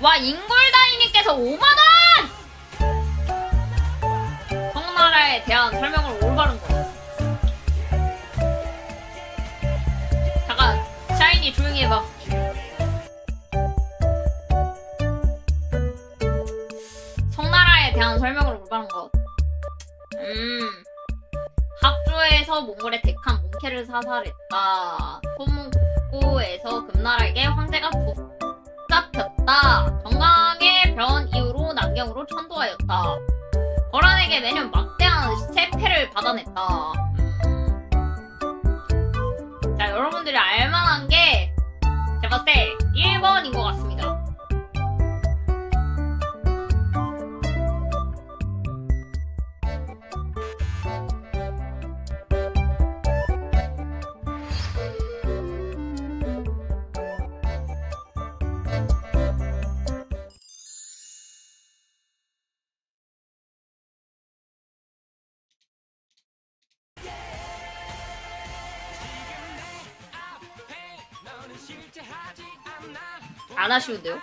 와 인골다이님께서 5만원! 성나라에 대한 설명을 올바른 거. 잠깐 샤이니 조용히 해봐. 성나라에 대한 설명을 올바른 것 음... 합조에서 몽골의 대칸 몽케를 사살했다. 소문 고에서 금나라에게 황제가 부 잡혔다. 정강의 변 이후로 남경으로 천도하였다. 거란에게 매년 막대한 세패를 받아냈다. 안 아쉬운데요?